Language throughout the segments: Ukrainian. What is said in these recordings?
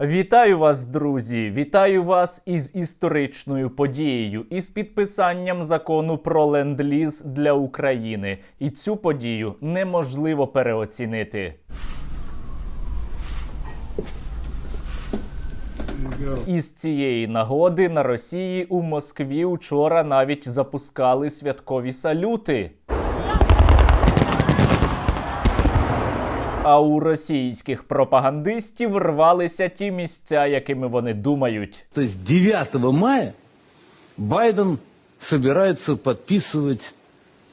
Вітаю вас, друзі! Вітаю вас із історичною подією, із підписанням закону про ленд-ліз для України. І цю подію неможливо переоцінити. Із цієї нагоди на Росії у Москві вчора навіть запускали святкові салюти. А у російських пропагандистів рвалися ті місця, якими вони думають. То есть 9 мая Байден собирається подписывать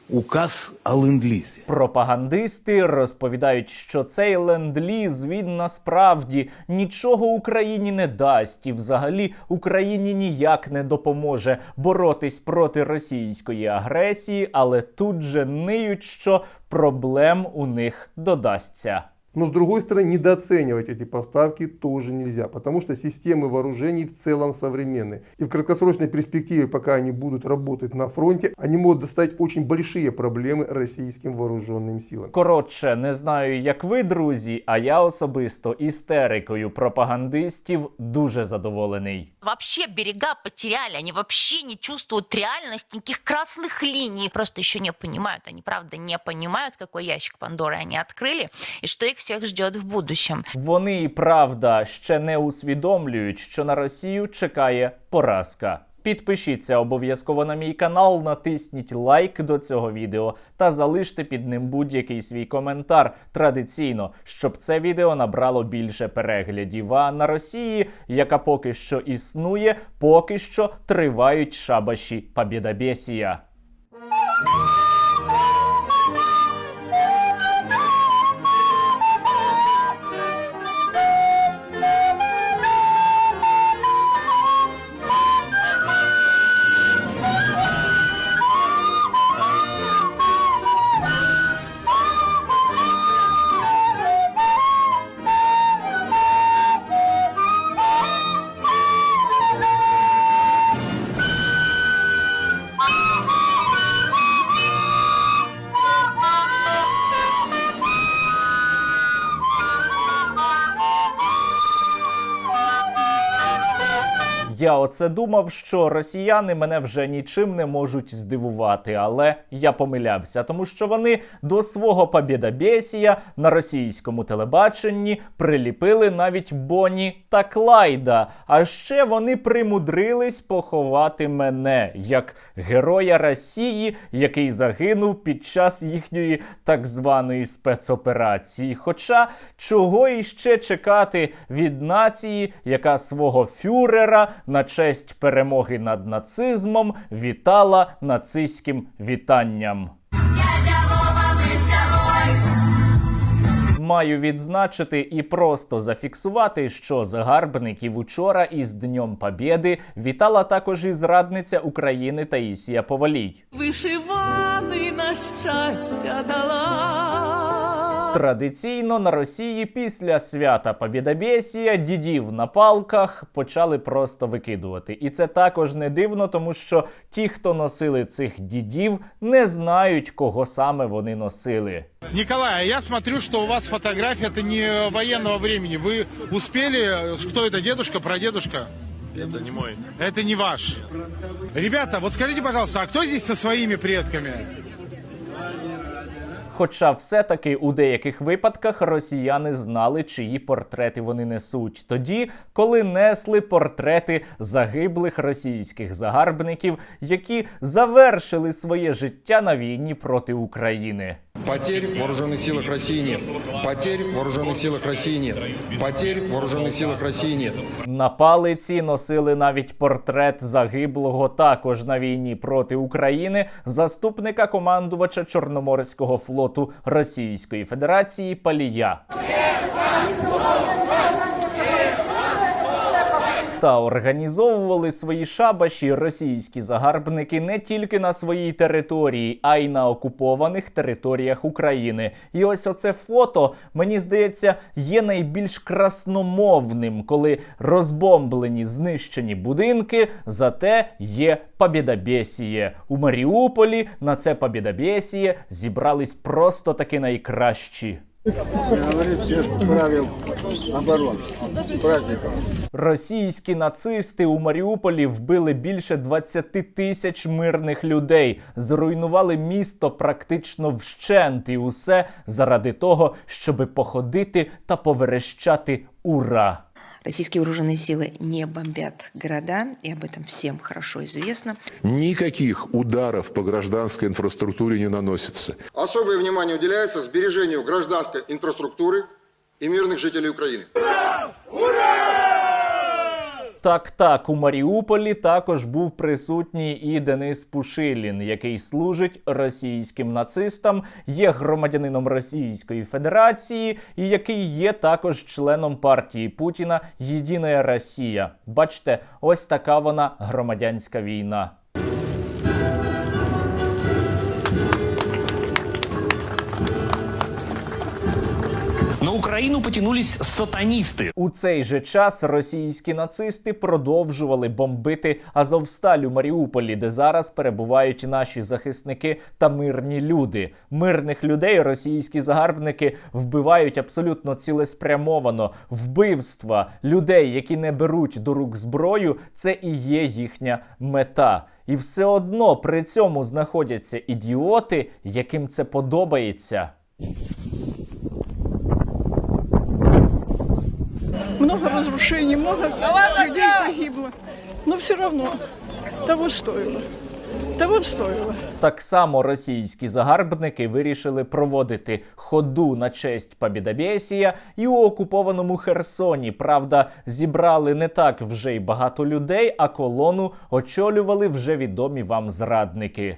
указ о ленд-лізі. Пропагандисти розповідають, що цей ленд-ліз він насправді нічого Україні не дасть, і взагалі Україні ніяк не допоможе боротись проти російської агресії, але тут же ниють, що проблем у них додасться. Но с другой стороны, недооценивать эти поставки тоже нельзя, потому что системы вооружений в целом современные. И в краткосрочной перспективе, пока они будут работать на фронте, они могут доставить очень большие проблемы российским вооруженным силам. Коротше, не знаю, як ви, друзі, а я особисто істерикою пропагандистів дуже задоволений. Вообще берега потеряли, они вообще не чувствуют реальность, никаких красных линий. Просто еще не понимают, они правда не понимают, какой ящик Пандоры они открыли и что их всех ждет в будущем. Вони і правда ще не усвідомлюють, що на Росію чекає поразка. Підпишіться обов'язково на мій канал, натисніть лайк до цього відео та залиште під ним будь-який свій коментар традиційно, щоб це відео набрало більше переглядів. А на Росії, яка поки що існує, поки що тривають шабаші Побєдобєсія. Я оце думав, що росіяни мене вже нічим не можуть здивувати, але я помилявся, тому що вони до свого побєдобєсія на російському телебаченні приліпили навіть Боні та Клайда. А ще вони примудрились поховати мене як героя Росії, який загинув під час їхньої так званої спецоперації. Хоча чого іще чекати від нації, яка свого фюрера на честь перемоги над нацизмом вітала нацистським вітанням. Маю відзначити і просто зафіксувати, що загарбників учора із Днем Побєди вітала також і зрадниця України Таїсія Повалій. Вишиваний на щастя дала. Традиційно на Росії після свята Побєдобєсія дідів на палках почали просто викидувати. І це також не дивно, тому що ті, хто носили цих дідів, не знають, кого саме вони носили. Николай, а я смотрю, что у вас фотография это не военного времени. Вы успели, кто это, дедушка, прадедушка? Это не мой. Это не ваш. Ребята, вот скажите, пожалуйста, а кто здесь со своими предками? Хоча все-таки у деяких випадках росіяни знали, чиї портрети вони несуть, тоді, коли несли портрети загиблих російських загарбників, які завершили своє життя на війні проти України. Потерь в вооруженных силах России нет. Потерь в вооруженных силах России нет. Потерь в вооруженных силах России нет. На палиці носили навіть портрет загиблого також на війні проти України заступника командувача Чорноморського флоту Російської Федерації Палія. Та організовували свої шабаші російські загарбники не тільки на своїй території, а й на окупованих територіях України. І ось оце фото, мені здається, є найбільш красномовним, коли розбомблені знищені будинки, зате є побєдобєсіє. У Маріуполі на це побєдобєсіє зібрались просто таки найкращі. Російські нацисти у Маріуполі вбили більше 20 тисяч мирних людей, зруйнували місто практично вщент, і усе заради того, щоби походити та поверещати ура. Российские вооруженные силы не бомбят города, и об этом всем хорошо известно. Никаких ударов по гражданской инфраструктуре не наносится. Особое внимание уделяется сбережению гражданской инфраструктуры и мирных жителей Украины. Так, так, у Маріуполі також був присутній і Денис Пушилін, який служить російським нацистам, є громадянином Російської Федерації і який є також членом партії Путіна Єдина Росія. Бачите, ось така вона громадянська війна. Украину потянулись сатанисты. У цей же час російські нацисти продовжували бомбити Азовсталь у Маріуполі, де зараз перебувають наші захисники та мирні люди. Мирних людей російські загарбники вбивають абсолютно цілеспрямовано. Вбивства людей, які не беруть до рук зброю, це і є їхня мета. І все одно при цьому знаходяться ідіоти, яким це подобається. Много разрушений, много людей погибло. Но все равно того стоило. Того стоило. Так само російські загарбники вирішили проводити ходу на честь Побєдобєсія і у окупованому Херсоні. Правда, зібрали не так вже й багато людей, а колону очолювали вже відомі вам зрадники.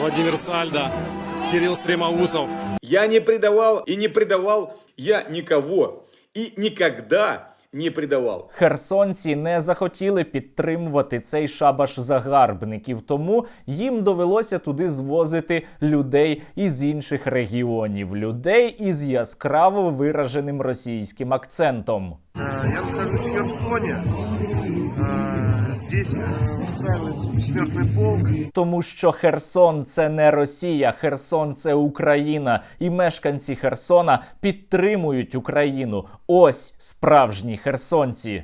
Владимир Сальда, Кирилл Стремоусов. Я не предавал и не предавал я никого. И никогда не придавав. Херсонці не захотіли підтримувати цей шабаш загарбників, тому їм довелося туди звозити людей із інших регіонів, людей із яскраво вираженим російським акцентом. Я нахожусь в Херсоне Э, Здесь э, устраивается бессмертный полк. Тому що Херсон це не Росія, Херсон це Україна, і мешканці Херсона підтримують Україну. Ось справжні херсонці.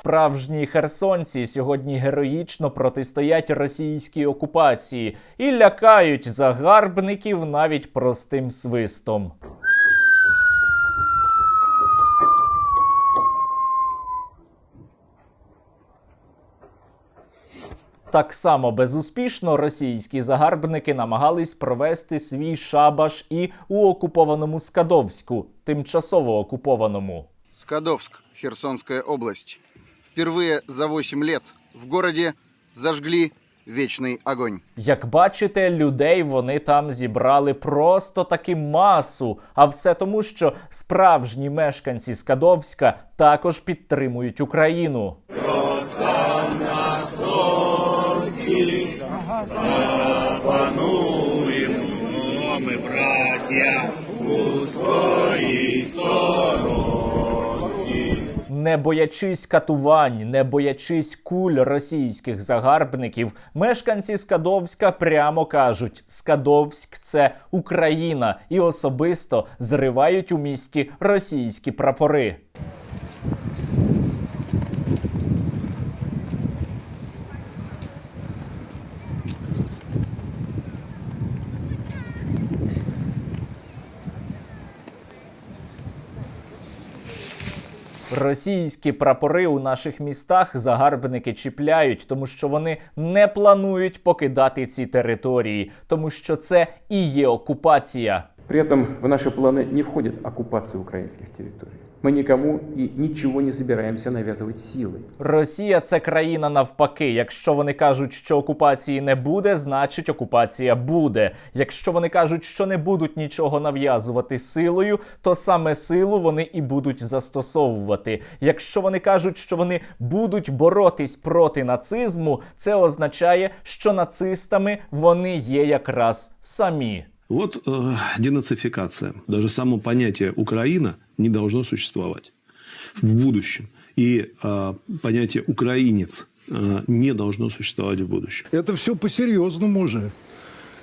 Справжні херсонці сьогодні героїчно протистоять російській окупації і лякають загарбників навіть простим свистом. Так само безуспішно російські загарбники намагались провести свій шабаш і у окупованому Скадовську, тимчасово окупованому. Скадовск, Херсонская область. Впервые за 8 лет в городе зажгли вечный огонь. Як бачите, людей вони там зібрали просто таки масу. А все тому, що справжні мешканці Скадовська також підтримують Україну. Не боячись катувань, не боячись куль російських загарбників, мешканці Скадовська прямо кажуть: Скадовськ це Україна, і особисто зривають у місті російські прапори. Російські прапори у наших містах загарбники чіпляють, тому що вони не планують покидати ці території, тому що це і є окупація. При этом в наші плани не входить окупація українських территорий. Мы никому и ничего не собираемся навязывать силой. Росія це країна навпаки. Якщо вони кажуть, що окупації не буде, значить окупація буде. Якщо вони кажуть, що не будуть нічого нав'язувати силою, то саме силу вони і будуть застосовувати. Якщо вони кажуть, що вони будуть боротись проти нацизму, це означає, що нацистами вони є якраз самі. Вот э, денацификация. Даже само понятие Украина не должно существовать в будущем. И э, понятие украинец э, не должно существовать в будущем. Это все по-серьезному уже.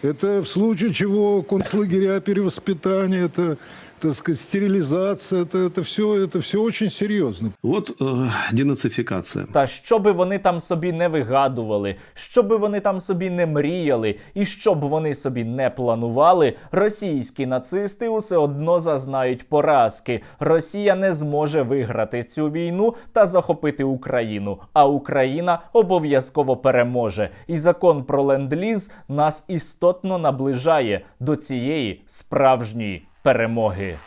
Это в случае чего концлагеря перевоспитания, это, так сказать, стерилизация, это, это, все, это все очень серьезно. Вот э, денацификация. Та що би вони там собі не вигадували, що би вони там собі не мріяли, і що б вони собі не планували, російські нацисти усе одно зазнають поразки. Росія не зможе виграти цю війну та захопити Україну. А Україна обов'язково переможе. І закон про ленд-ліз нас істотно наближає до цієї справжньої перемоги.